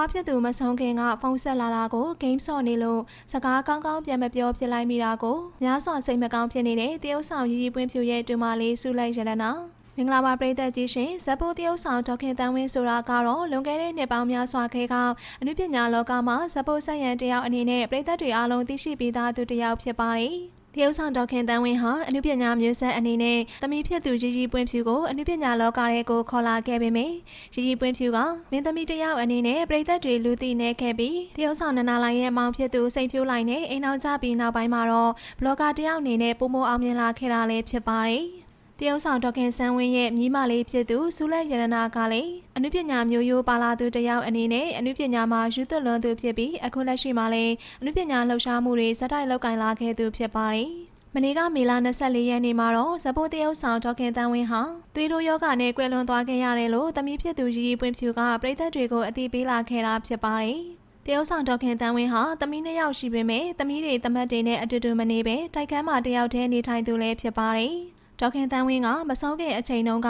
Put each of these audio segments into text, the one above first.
ဖွားဖြစ်သူမဆုံးခင်ကဖုန်းဆက်လာတာကိုဂိမ်းဆော့နေလို့စကားကောင်းကောင်းပြန်မပြောပြလိုက်မိတာကိုများစွာစိတ်မကောင်းဖြစ်နေတဲ့တရုတ်ဆောင်ရီရီပွင့်ဖြူရဲ့တူမလေးစုလိုက်ရတနာမင်္ဂလာပါပရိသတ်ကြီးရှင်ဇက်ပိုတရုတ်ဆောင်ဒေါခင်တန်းဝင်းဆိုတာကတော့လွန်ခဲ့တဲ့နှစ်ပေါင်းများစွာခေတ်ကအနုပညာလောကမှာဇက်ပိုဆက်ရန်တယောက်အနေနဲ့ပရိသတ်တွေအားလုံးသိရှိပြီးသားသူတစ်ယောက်ဖြစ်ပါတယ် တရုတ်ဆောင်ဒေါခင်တန်းဝင်းဟာအနုပညာမျိုးဆက်အနေနဲ့သမီးဖြစ်သူရီရီပွင့်ဖြူကိုအနုပညာလောကရဲ့ကိုခေါ်လာခဲ့ပေမယ့်ရီရီပွင့်ဖြူကမင်းသမီးတစ်ယောက်အနေနဲ့ပရိသတ်တွေလူသိနေခဲ့ပြီးတရုတ်ဆောင်နန္နာလိုင်ရဲ့အမောင်ဖြစ်သူစိန်ဖြိုးလိုင်နဲ့အိမ်အောင်ကြပြီးနောက်ပိုင်းမှာတော့ဘလော့ဂါတစ်ယောက်အနေနဲ့ပုံမအောင်မြင်လာခဲ့တာလည်းဖြစ်ပါတယ် တရုတ်ဆောင်ဒေါခင်ဆန်းဝင်းရဲ့မြီးမလေးဖြစ်သူစူလက်ရတနာကလည်းအနုပညာမျိုးရိုးပါလာသူတစ်ယောက်အနေနဲ့အနုပညာမှာယူသွလွန်သူဖြစ်ပြီးအခုလက်ရှိမှာလည်းအနုပညာလှူရှားမှုတွေဇက်တိုက်လုပ်ကင်လာခဲ့သူဖြစ်ပါတယ်။မနေ့ကမေလ24ရက်နေ့မှာတော့ဇပိုးတရုတ်ဆောင်ဒေါခင်တန်းဝင်းဟာသွေးတိုးယောဂနဲ့ကွယ်လွန်သွားခဲ့ရတယ်လို့တမီးဖြစ်သူရီရီပွင့်ဖြူကပြည်သက်တွေကိုအသိပေးလာခဲ့တာဖြစ်ပါတယ်။တရုတ်ဆောင်ဒေါခင်တန်းဝင်းဟာတမီးနှစ်ယောက်ရှိပေမဲ့တမီးတွေတမတ်တွေနဲ့အတူတူမနေပဲတိုက်ခန်းမှာတယောက်တည်းနေထိုင်သူလည်းဖြစ်ပါတယ်။ ဒေါခင်တန်းဝင်းကမဆုံးခင်အချိန်တုန်းက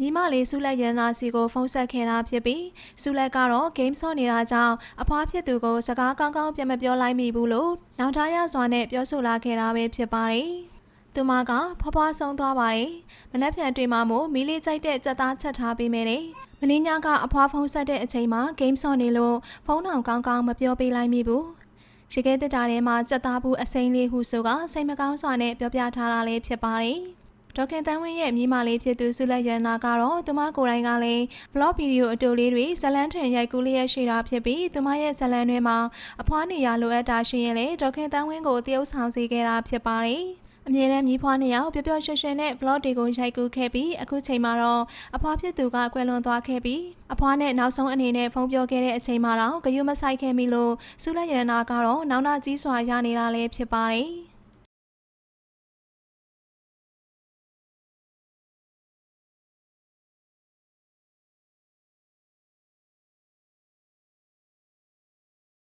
ညီမလေးဆုလက်ရတနာစီကိုဖုန်းဆက်ခဲ့တာဖြစ်ပြီးဆုလက်ကတော့ game ဆော့နေတာကြောင့်အဖွားဖြစ်သူကိုစကားကောင်းကောင်းပြန်မပြောလိုက်မိဘူးလို့နောက်ထားရစွာနဲ့ပြောဆိုလာခဲ့တာပဲဖြစ်ပါတယ်။သူမကဖွားဖွားဆုံးသွားပါတယ်။မနှက်ဖြန်တွေ့မှမို့မီးလေးကြိုက်တဲ့စက်သားချက်ထားပေးမယ်လေ။မင်းညကအဖွားဖုန်းဆက်တဲ့အချိန်မှာ game ဆော့နေလို့ဖုန်းအောင်ကောင်းကောင်းမပြောပေးလိုက်မိဘူး။ရေခဲတက်တာထဲမှာစက်သားဘူးအစိမ်းလေးဟုဆိုကစိတ်မကောင်းစွာနဲ့ပြောပြထားတာလေးဖြစ်ပါတယ်။ ဒေါခင်တန်းဝင်းရဲ့မြီးမလေးဖြစ်သူဆုလက်ရတနာကတော့သူမကိုယ်တိုင်ကလည်း vlog video အတူလေးတွေဇလန်းထင်ရိုက်ကူးလျက်ရှိတာဖြစ်ပြီးသူမရဲ့ဇလန်းတွေမှာအဖွားနေရလိုအပ်တာရှိရင်လေဒေါခင်တန်းဝင်းကိုတရုပ်ဆောင်စေခဲ့တာဖြစ်ပါတယ်အမြဲတမ်းမြီးဖွားနှစ်ယောက်ပျော်ပျော်ရွှင်ရွှင်နဲ့ vlog တွေကိုရိုက်ကူးခဲ့ပြီးအခုချိန်မှာတော့အဖွားဖြစ်သူကကွယ်လွန်သွားခဲ့ပြီးအဖွားနဲ့နောက်ဆုံးအနေနဲ့ဖုန်းပြောခဲ့တဲ့အချိန်မှာတော့ဂယုမဆိုင်ခဲ့မိလို့ဆုလက်ရတနာကတော့နောင်နာကြီးစွာရနေတာလည်းဖြစ်ပါတယ်